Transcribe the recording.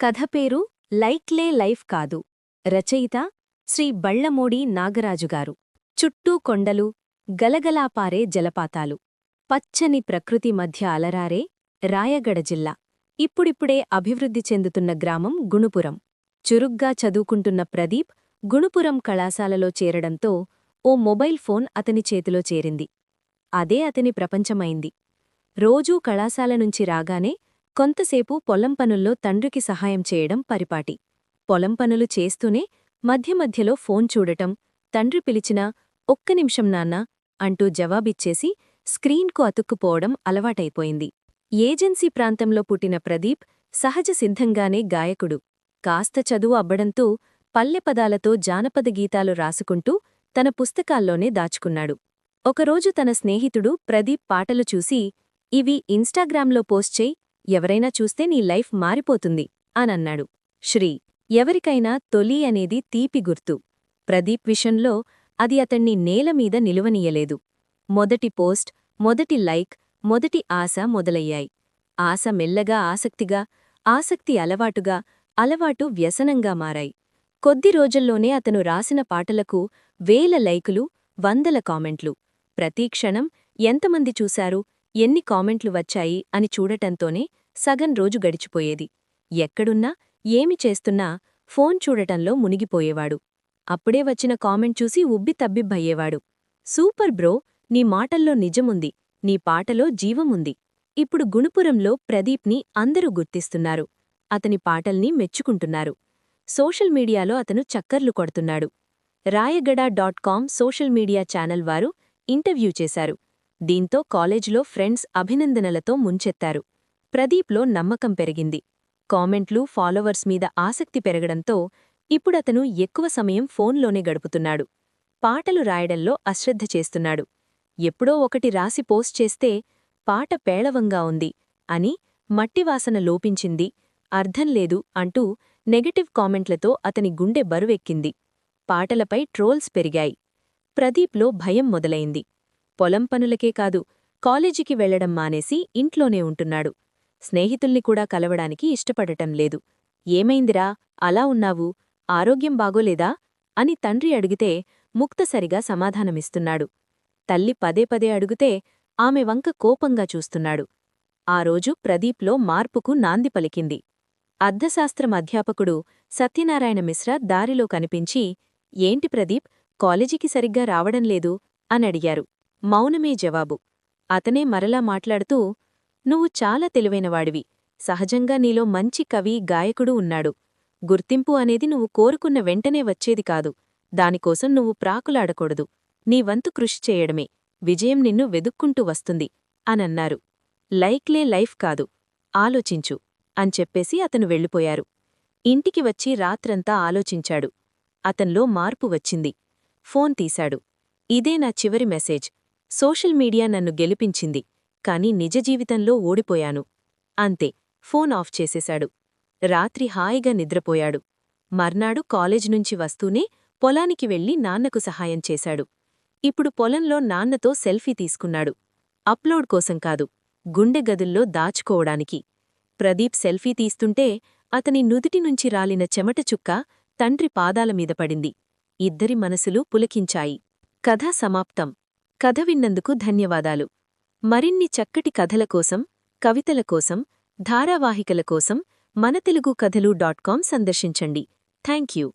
కథ పేరు లైక్లే లైఫ్ కాదు. రచయిత శ్రీ బళ్ళమోడి నాగరాజుగారు. చుట్టూ కొండలు గలగలాపారే జలపాతాలు. పచ్చని ప్రకృతి మధ్య అలరారే రాయగడ జిల్లా. ఇప్పుడిప్పుడే అభివృద్ధి చెందుతున్న గ్రామం గుణుపురం. చురుగ్గా చదువుకుంటున్న ప్రదీప్ గుణుపురం కళాశాలలో చేరడంతో ఓ మొబైల్ ఫోన్ అతని చేతిలో చేరింది. అదే అతని ప్రపంచమైంది. రోజూ కళాశాల నుంచి రాగానే కొంతసేపు పొలం పనుల్లో తండ్రికి సహాయం చేయడం పరిపాటి. పొలం పనులు చేస్తూనే మధ్య మధ్యలో ఫోన్ చూడటం తండ్రి పిలిచినా ఒక్క నిమిషం నాన్నా అంటూ జవాబిచ్చేసి స్క్రీన్కు అతుక్కుపోవడం అలవాటైపోయింది. ఏజెన్సీ ప్రాంతంలో పుట్టిన ప్రదీప్ సహజ సిద్ధంగానే గాయకుడు. కాస్త చదువు అబ్బడంతో పల్లె పదాలతో జానపద గీతాలు రాసుకుంటూ తన పుస్తకాల్లోనే దాచుకున్నాడు. ఒకరోజు తన స్నేహితుడు ప్రదీప్ పాటలు చూసి ఇవి ఇన్స్టాగ్రామ్లో పోస్ట్ చేయి ఎవరైనా చూస్తే నీ లైఫ్ మారిపోతుంది అనన్నాడు. శ్రీ ఎవరికైనా తొలి అనేది తీపి గుర్తు. ప్రదీప్ విషయంలో అది అతణ్ణి నేలమీద నిలువనీయలేదు. మొదటి పోస్ట్ మొదటి లైక్ మొదటి ఆశ మొదలయ్యాయి. ఆశ మెల్లగా ఆసక్తిగా ఆసక్తి అలవాటుగా అలవాటు వ్యసనంగా మారాయి. కొద్ది రోజుల్లోనే అతను రాసిన పాటలకు వేల లైకులు వందల కామెంట్లు. ప్రతి క్షణం ఎంతమంది చూశారు ఎన్ని కామెంట్లు వచ్చాయి అని చూడటంతోనే సగం రోజు గడిచిపోయేది. ఎక్కడున్నా ఏమి చేస్తున్నా ఫోన్ చూడటంలో మునిగిపోయేవాడు. అప్పుడే వచ్చిన కామెంట్ చూసి ఉబ్బి తబ్బిబ్బయ్యేవాడు. సూపర్ బ్రో నీ మాటల్లో నిజముంది నీ పాటలో జీవముంది. ఇప్పుడు గుణుపురంలో ప్రదీప్ని అందరూ గుర్తిస్తున్నారు. అతని పాటల్ని మెచ్చుకుంటున్నారు. సోషల్ మీడియాలో అతను చక్కర్లు కొడుతున్నాడు. Rayagada dot com social media channel వారు ఇంటర్వ్యూ చేశారు. దీంతో కాలేజీలో ఫ్రెండ్స్ అభినందనలతో ముంచెత్తారు. ప్రదీప్లో నమ్మకం పెరిగింది. కామెంట్లు ఫాలోవర్స్ మీద ఆసక్తి పెరగడంతో ఇప్పుడతను ఎక్కువ సమయం ఫోన్లోనే గడుపుతున్నాడు. పాటలు రాయడంలో అశ్రద్ధ చేస్తున్నాడు. ఎప్పుడో ఒకటి రాసి పోస్ట్ చేస్తే పాట పేళవంగా ఉంది అని మట్టివాసన లోపించింది. అర్థం లేదు అంటూ నెగటివ్ కామెంట్లతో అతని గుండె బరువెక్కింది. పాటలపై ట్రోల్స్ పెరిగాయి. ప్రదీప్లో భయం మొదలైంది. పొలం పనులకే కాదు కాలేజీకి వెళ్ళడం మానేసి ఇంట్లోనే ఉంటున్నాడు. స్నేహితుల్ని కూడా కలవడానికి ఇష్టపడటం లేదు. ఏమైందిరా? అలా ఉన్నావు? ఆరోగ్యం బాగోలేదా? అని తండ్రి అడిగితే ముక్తసరిగా సమాధానమిస్తున్నాడు. తల్లి పదే పదే అడుగుతే ఆమె వంక కోపంగా చూస్తున్నాడు. ఆ రోజు ప్రదీప్లో మార్పుకు నాంది పలికింది. అర్థశాస్త్రం అధ్యాపకుడు సత్యనారాయణ మిశ్రా దారిలో కనిపించి ఏంటి ప్రదీప్? కాలేజీకి సరిగ్గా రావడం లేదు? అనడిగారు మౌనమే జవాబు. అతనే మరలా మాట్లాడుతూ నువ్వు చాలా తెలివైనవాడివి. సహజంగా నీలో మంచి కవి గాయకుడు ఉన్నాడు. గుర్తింపు అనేది నువ్వు కోరుకున్న వెంటనే వచ్చేది కాదు. దానికోసం నువ్వు ప్రాకులాడకూడదు. నీ వంతు కృషి చేయడమే. విజయం నిన్ను వెదుక్కుంటూ వస్తుంది అనన్నారు. లైక్లే లైఫ్ కాదు. ఆలోచించు చెప్పేసి అతను వెళ్ళిపోయారు. ఇంటికి వచ్చి రాత్రంతా ఆలోచించాడు. అతన్లో మార్పు వచ్చింది. ఫోన్ తీశాడు. ఇదే నా చివరి మెసేజ్. సోషల్ మీడియా నన్ను గెలిపించింది. కాని నిజ జీవితంలో ఓడిపోయాను. అంతే ఫోన్ ఆఫ్ చేసేశాడు. రాత్రి హాయిగా నిద్రపోయాడు. మర్నాడు కాలేజ్ నుంచి వస్తూనే పొలానికి వెళ్ళి నాన్నకు సహాయం చేశాడు. ఇప్పుడు పొలంలో నాన్నతో సెల్ఫీ తీసుకున్నాడు. అప్లోడ్ కోసం కాదు గుండె గదుల్లో దాచుకోవడానికి. ప్రదీప్ సెల్ఫీ తీస్తుంటే అతని నుదిటి నుంచి రాలిన చెమట చుక్క తండ్రి పాదాలమీద పడింది. ఇద్దరి మనసులు పులకించాయి. కథ సమాప్తం. కథ విన్నందుకు ధన్యవాదాలు. మరిన్ని చక్కటి కథల కోసం కవితల కోసం ధారావాహికల కోసం మన తెలుగు కథలు డాట్ కాం సందర్శించండి. Thank you